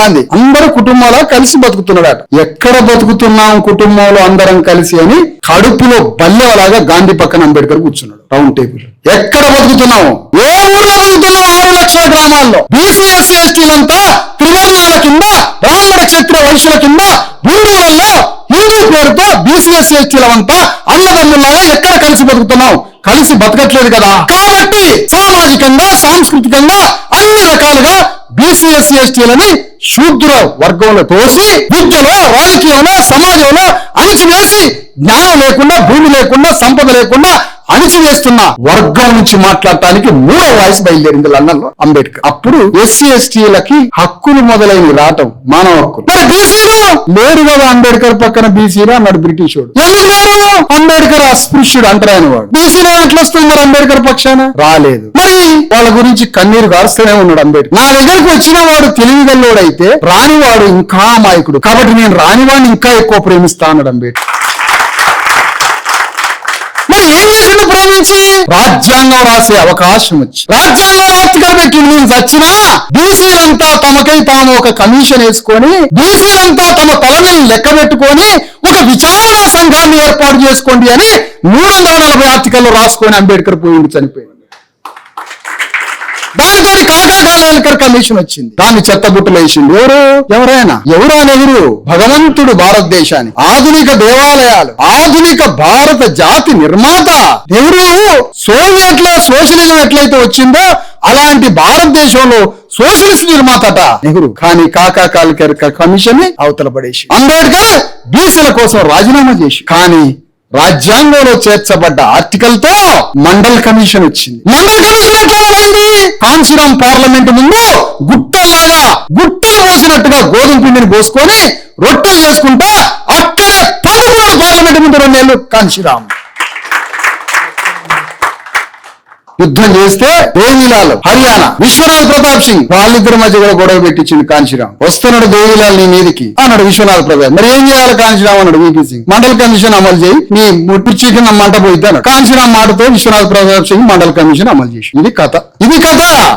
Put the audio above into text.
గాంధీ. అందరు కుటుంబాల కలిసి బతుకుతున్నాడట ఎక్కడ బతుకుతున్నాం కుటుంబంలో అందరం కలిసి అని కడుపులో బల్లెలాగా గాంధీ పక్కన అంబేద్కర్ కూర్చున్నాడు. Round table. ఎక్కడ బతుకుతున్నాము ఏ ఊర్లో బతుకుతున్నాం? ఆరు లక్షల గ్రామాల్లో. బీసీ ఎస్సీ ఎస్టీలంతా త్రివర్ణాల కింద బ్రాహ్మణ క్షత్రియ వైశ్యుల కింద హిందువులలో హిందూ పేరుతో బీసీ ఎస్సీ ఎస్టీలమంతా అన్నదమ్ముల్లాగా ఎక్కడ కలిసి బతుకుతున్నాం? కలిసి బతకట్లేదు కదా. కాబట్టి సామాజికంగా సాంస్కృతికంగా అన్ని రకాలుగా బీసీ ఎస్సీ ఎస్టీలని శూద్ర వర్గంలో తోసి విద్యలో రాజకీయంలో సమాజంలో అణిచివేసి జ్ఞానం లేకుండా భూమి లేకుండా సంపద లేకుండా అణిచివేస్తున్న వర్గం నుంచి మాట్లాడటానికి మూడో వాయిస్ బయలుదేరింది లండన్లో అంబేద్కర్. అప్పుడు ఎస్సీ ఎస్టీలకి హక్కులు మొదలైనవి రావటం మానవ హక్కులు. మరి బీసీలు? లేరు కదా అంబేద్కర్ పక్కన బీసీలు అన్నాడు బ్రిటిష్ వాడు అంబేద్కర్ అస్పృశ్యుడు అంటరాయన వాడు. బీసీలో ఎట్లా వస్తుంది మరి అంబేద్కర్ పక్షాన? రాలేదు. మరి? వాళ్ళ గురించి కన్నీరు గారుస్తూనే ఉన్నాడు అంబేద్కర్. నా దగ్గరకు వచ్చిన వాడు తెలివిగల్లోడైతే రానివాడు ఇంకా అమాయకుడు. కాబట్టి నేను రానివాడిని ఇంకా ఎక్కువ ప్రేమిస్తా అన్నాడు అంబేద్కర్. మరి ఏం చేసిండు ప్రేమించి రాజ్యాంగం రాసే అవకాశం వచ్చి రాజ్యాంగం ఆర్టికల్ పెట్టి నేను చచ్చినా బీసీలంతా తమకై తాము ఒక కమిషన్ వేసుకొని బీసీలంతా తమ తలని లెక్క పెట్టుకొని ఒక విచారణ సంఘాన్ని ఏర్పాటు చేసుకోండి అని మూడు వందల నలభై ఆర్టికల్లో రాసుకొని అంబేద్కర్ పోయింది చనిపోయింది దానితో కాకా కాలేకర్ కమిషన్ వచ్చింది. దాన్ని చెత్తబుట్టలు వేసింది ఎవరు? ఎవరైనా? ఎవరా నెహ్రూ భగవంతుడు భారతదేశాన్ని ఆధునిక దేవాలయాలు. ఆధునిక భారత జాతి నిర్మాత. నెహ్రూ సోవియట్లో సోషలిజం ఎట్లయితే వచ్చిందో అలాంటి భారతదేశంలో సోషలిస్ట్ నిర్మాతట. నెహ్రూ కానీ కాకా కాలేకర్ కమిషన్ అవతల పడేసి అంబేద్కర్ బీసీల కోసం రాజీనామా చేసి కానీ రాజ్యాంగంలో చేర్చబడ్డ ఆర్టికల్తో మండల్ కమిషన్ వచ్చింది. మండల్ కమిషన్ ఎట్లా మొదలైంది కాంచీరాం పార్లమెంట్ ముందు గుట్టలాగా గుట్టలు పోసినట్టుగా గోధుమ పిండిని పోసుకొని రొట్టెలు చేసుకుంటా అక్కడే పడుకున్నాడు పార్లమెంట్ ముందు రెండేళ్ళు కాంచీరాం యుద్ధం చేస్తే దేవీలాల్ హర్యానా. విశ్వనాథ్ ప్రతాప్ సింగ్. వాళ్ళిద్దరి మధ్య కూడా గొడవ పెట్టించింది కాంచీరామ్. వస్తున్నాడు దేవీలాల్ నీ మీదికి. అన్నాడు విశ్వనాథ్ ప్రతాప్. మరి ఏం చేయాలి కాంచీరామ్ అన్నాడు వీపీ సింగ్. మండల్ కమిషన్ అమలు చేయి. నీ ముట్టిచ్చికి నా మంట పోయిద్దాను కాంచీరామ్ మాటతో విశ్వనాథ్ ప్రతాప్ సింగ్ మండల కమిషన్ అమలు చేసి ఇది కథ. ఇది కథ.